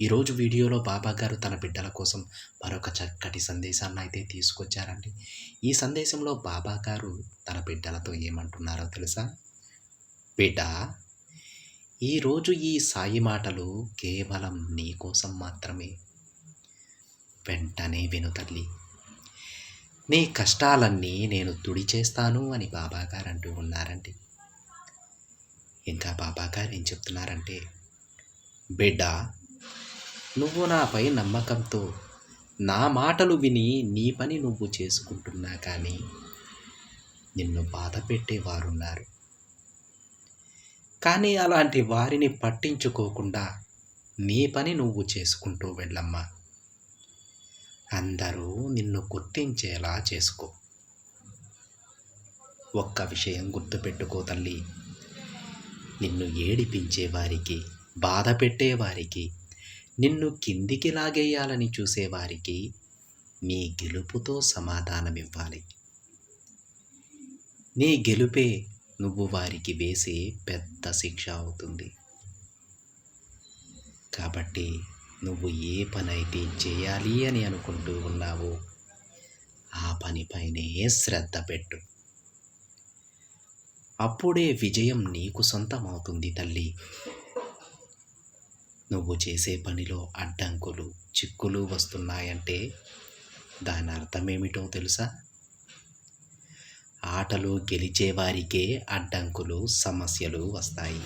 ఈరోజు వీడియోలో బాబా గారు తన బిడ్డల కోసం మరొక చక్కటి సందేశాన్ని అయితే తీసుకొచ్చారండి. ఈ సందేశంలో బాబా గారు తన బిడ్డలతో ఏమంటున్నారో తెలుసా? బిడ్డ ఈరోజు ఈ సాయి మాటలు కేవలం నీ కోసం మాత్రమే. వెంటనే విను తల్లి. నీ కష్టాలన్నీ నేను తుడిచేస్తాను అని బాబాగారు అంటూ ఉన్నారండి. ఇంకా బాబాగారు ఏం చెప్తున్నారంటే బిడ్డ నువ్వు నాపై నమ్మకంతో నా మాటలు విని నీ పని నువ్వు చేసుకుంటున్నా కానీ నిన్ను బాధ పెట్టేవారున్నారు. కానీ అలాంటి వారిని పట్టించుకోకుండా నీ పని నువ్వు చేసుకుంటూ వెళ్ళమ్మా. అందరూ నిన్ను గుర్తించేలా చేసుకో. ఒక్క విషయం గుర్తుపెట్టుకో తల్లి. నిన్ను ఏడిపించే వారికి బాధ పెట్టేవారికి నిన్ను కిందికి లాగేయాలని చూసేవారికి నీ గెలుపుతో సమాధానమివ్వాలి. నీ గెలుపే నువ్వు వారికి వేసే పెద్ద శిక్ష అవుతుంది. కాబట్టి నువ్వు ఏ పని అయితే చేయాలి అని అనుకుంటూ ఉన్నావో ఆ పనిపైనే శ్రద్ధ పెట్టు. అప్పుడే విజయం నీకు సొంతమవుతుంది తల్లి. నువ్వు చేసే పనిలో అడ్డంకులు చిక్కులు వస్తున్నాయంటే దాని అర్థమేమిటో తెలుసా? ఆటలు గెలిచేవారికే అడ్డంకులు సమస్యలు వస్తాయి.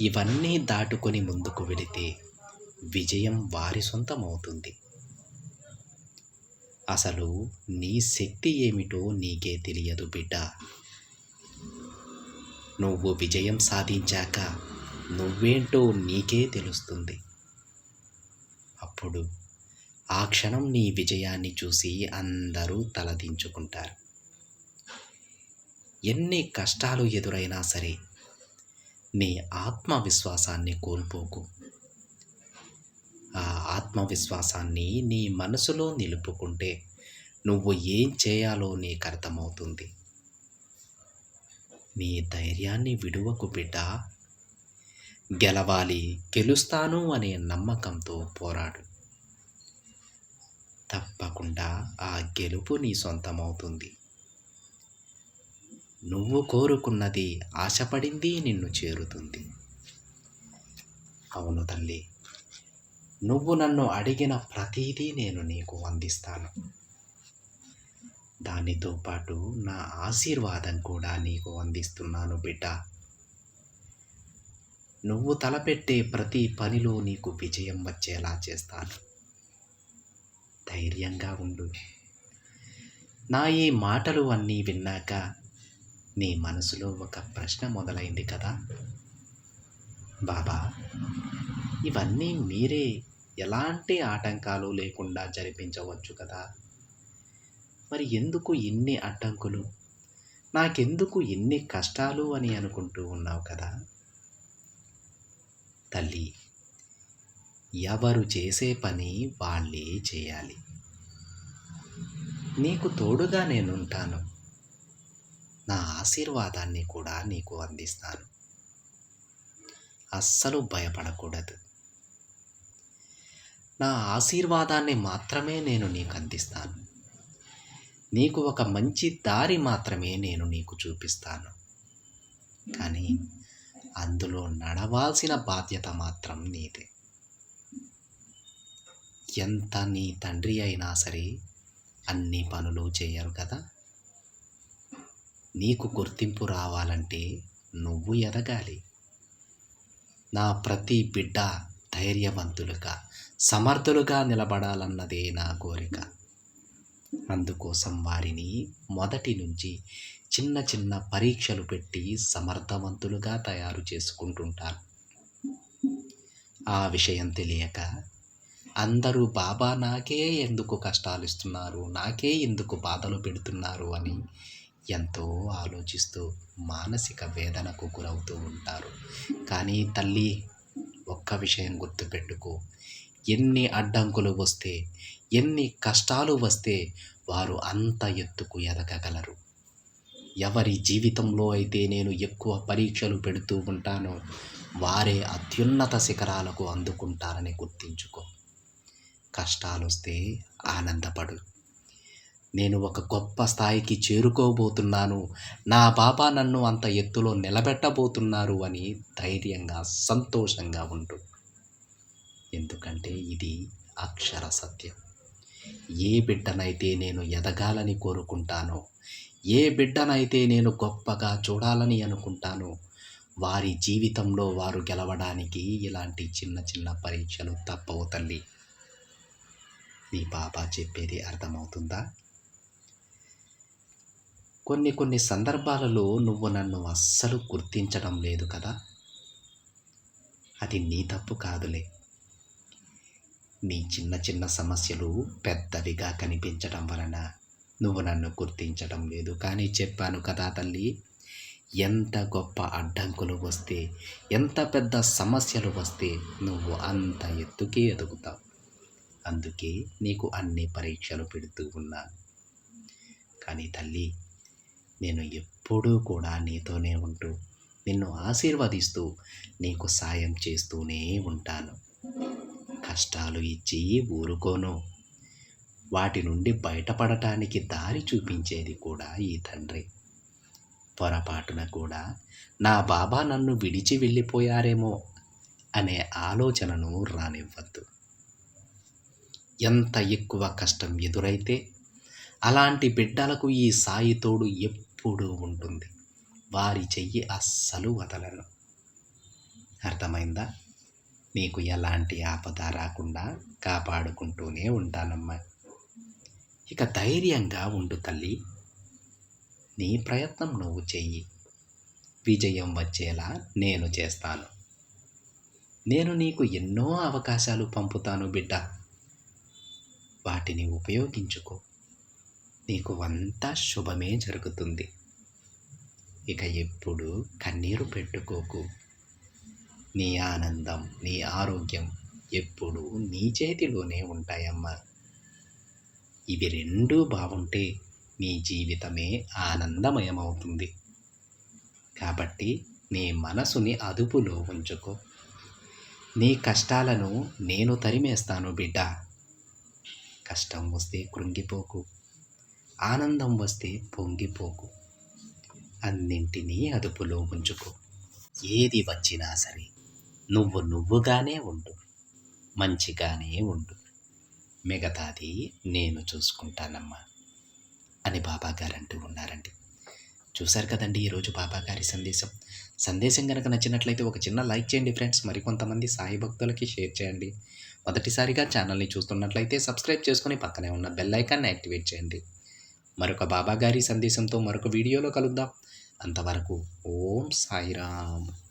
ఇవన్నీ దాటుకొని ముందుకు వెళితే విజయం వారి సొంతమవుతుంది. అసలు నీ శక్తి ఏమిటో నీకే తెలియదు బిడ్డ. నువ్వు విజయం సాధించాక నువ్వేంటో నీకే తెలుస్తుంది. అప్పుడు ఆ క్షణం నీ విజయాన్ని చూసి అందరూ తలదించుకుంటారు ఎన్ని కష్టాలు ఎదురైనా సరే నీ ఆత్మవిశ్వాసాన్ని కోల్పోకు. ఆ ఆత్మవిశ్వాసాన్ని నీ మనసులో నిలుపుకుంటే నువ్వు ఏం చేయాలో నీకు అర్థమవుతుంది. నీ ధైర్యాన్ని విడువకు బిడ్డ గెలవాలి గెలుస్తాను అనే నమ్మకంతో పోరాడు. తప్పకుండా ఆ గెలుపు నీ సొంతమవుతుంది. నువ్వు కోరుకున్నది ఆశపడింది నిన్ను చేరుతుంది. అవును తల్లి నువ్వు నన్ను అడిగిన ప్రతీదీ నేను నీకు అందిస్తాను. దానితో పాటు నా ఆశీర్వాదం కూడా నీకు అందిస్తున్నాను బిడ్డ. నువ్వు తలపెట్టే ప్రతి పనిలో నీకు విజయం వచ్చేలా చేస్తాను. ధైర్యంగా ఉండు. నా ఈ మాటలు అన్నీ విన్నాక నీ మనసులో ఒక ప్రశ్న మొదలైంది కదా. బాబా ఇవన్నీ మీరే ఎలాంటి ఆటంకాలు లేకుండా జరిపించవచ్చు కదా? మరి ఎందుకు ఇన్ని అడ్డంకులు? నాకెందుకు ఇన్ని కష్టాలు అని అనుకుంటూ ఉన్నావు కదా? తల్లి ఎవరు చేసే పని వాళ్ళే చేయాలి. నీకు తోడుగా నేనుంటాను. నా ఆశీర్వాదాన్ని కూడా నీకు అందిస్తాను. అస్సలు భయపడకూడదు. నా ఆశీర్వాదాన్ని మాత్రమే నేను నీకు అందిస్తాను. నీకు ఒక మంచి దారి మాత్రమే నేను నీకు చూపిస్తాను. కానీ అందులో నడవాల్సిన బాధ్యత మాత్రం నీదే. ఎంత నీ తండ్రి అయినా సరే అన్ని పనులు చేయరు కదా? నీకు గుర్తింపు రావాలంటే నువ్వు ఎదగాలి. నా ప్రతి బిడ్డ ధైర్యవంతులుగా సమర్థులుగా నిలబడాలన్నదే నా కోరిక. అందుకోసం వారిని మొదటి నుంచి చిన్న చిన్న పరీక్షలు పెట్టి సమర్థవంతులుగా తయారు చేసుకుంటుంటారు. ఆ విషయం తెలియక అందరూ బాబా నాకే ఎందుకు కష్టాలు ఇస్తున్నారు? నాకే ఎందుకు బాధలు పెడుతున్నారు? అని ఎంతో ఆలోచిస్తూ మానసిక వేదనకు గురవుతూ ఉంటారు. కానీ తల్లి ఒక్క విషయం గుర్తుపెట్టుకో. ఎన్ని అడ్డంకులు వస్తే ఎన్ని కష్టాలు వస్తే వారు అంత ఎత్తుకు ఎదగగలరు. ఎవరి జీవితంలో అయితే నేను ఎక్కువ పరీక్షలు పెడుతూ ఉంటానో వారే అత్యున్నత శిఖరాలకు అందుకుంటారని గుర్తించుకో. కష్టాలు వస్తే ఆనందపడు. నేను ఒక గొప్ప స్థాయికి చేరుకోబోతున్నాను. నా బాబా నన్ను అంత ఎత్తులో నిలబెట్టబోతున్నారు అని ధైర్యంగా సంతోషంగా ఉండు. ఎందుకంటే ఇది అక్షర సత్యం. ఏ బిడ్డనైతే నేను ఎదగాలని కోరుకుంటానో ఏ బిడ్డనైతే నేను గొప్పగా చూడాలని అనుకుంటానో వారి జీవితంలో వారు గెలవడానికి ఇలాంటి చిన్న చిన్న పరీక్షలు తప్పవు తల్లి. నీ బాబా చెప్పేది అర్థమవుతుందా? కొన్ని కొన్ని సందర్భాలలో నువ్వు నన్ను అస్సలు గుర్తించడం లేదు కదా. అది నీ తప్పు కాదులే. నీ చిన్న చిన్న సమస్యలు పెద్దవిగా కనిపించడం వలన నువ్వు నన్ను గుర్తించడం లేదు. కానీ చెప్పాను కదా తల్లి ఎంత గొప్ప అడ్డంకులు వస్తే ఎంత పెద్ద సమస్యలు వస్తే నువ్వు అంత ఎత్తుకే ఎదుగుతావు. అందుకే నీకు అన్ని పరీక్షలు పెడుతూ ఉన్నాను. కానీ తల్లి నేను ఎప్పుడూ కూడా నీతోనే ఉంటూ నిన్ను ఆశీర్వదిస్తూ నీకు సాయం చేస్తూనే ఉంటాను. కష్టాలు ఇచ్చి ఊరుకోను. వాటి నుండి బయటపడటానికి దారి చూపించేది కూడా ఈ తండ్రి. పొరపాటున కూడా నా బాబా నన్ను విడిచి వెళ్ళిపోయారేమో అనే ఆలోచనను రానివ్వద్దు. ఎంత ఎక్కువ కష్టం ఎదురైతే అలాంటి బిడ్డలకు ఈ సాయి తోడు ఎప్పుడూ ఉంటుంది. వారి చెయ్యి అస్సలు వదలను. అర్థమైందా? నీకు ఎలాంటి ఆపద రాకుండా కాపాడుకుంటూనే ఉంటానమ్మా. ఇక ధైర్యంగా ఉండు తల్లి. నీ ప్రయత్నం నువ్వు చెయ్యి. విజయం వచ్చేలా నేను చేస్తాను. నేను నీకు ఎన్నో అవకాశాలు పంపుతాను బిడ్డ. వాటిని ఉపయోగించుకో. నీకు అంతా శుభమే జరుగుతుంది. ఇక ఎప్పుడు కన్నీరు పెట్టుకోకు. నీ ఆనందం నీ ఆరోగ్యం ఎప్పుడు నీ చేతిలోనే ఉంటాయమ్మా. ఇవి రెండూ బాగుంటే నీ జీవితమే ఆనందమయమవుతుంది. కాబట్టి నీ మనసుని అదుపులో ఉంచుకో. నీ కష్టాలను నేను తరిమేస్తాను బిడ్డ. కష్టం వస్తే కృంగిపోకు. ఆనందం వస్తే పొంగిపోకు. అన్నింటినీ అదుపులో ఉంచుకో. ఏది వచ్చినా సరే నువ్వు నువ్వుగానే ఉండు. మంచిగానే ఉండు. మిగతాది నేను చూసుకుంటానమ్మా అని బాబాగారు అంటూ ఉన్నారండి. చూశారు కదండి ఈరోజు బాబా గారి సందేశం. సందేశం కనుక నచ్చినట్లయితే ఒక చిన్న లైక్ చేయండి ఫ్రెండ్స్. మరికొంతమంది సాయి భక్తులకి షేర్ చేయండి. మొదటిసారిగా ఛానల్ని చూస్తున్నట్లయితే సబ్స్క్రైబ్ చేసుకుని పక్కనే ఉన్న బెల్ ఐకాన్ని యాక్టివేట్ చేయండి. మరొక బాబా గారి సందేశంతో మరొక వీడియోలో కలుద్దాం. అంతవరకు ఓం సాయిరామ్.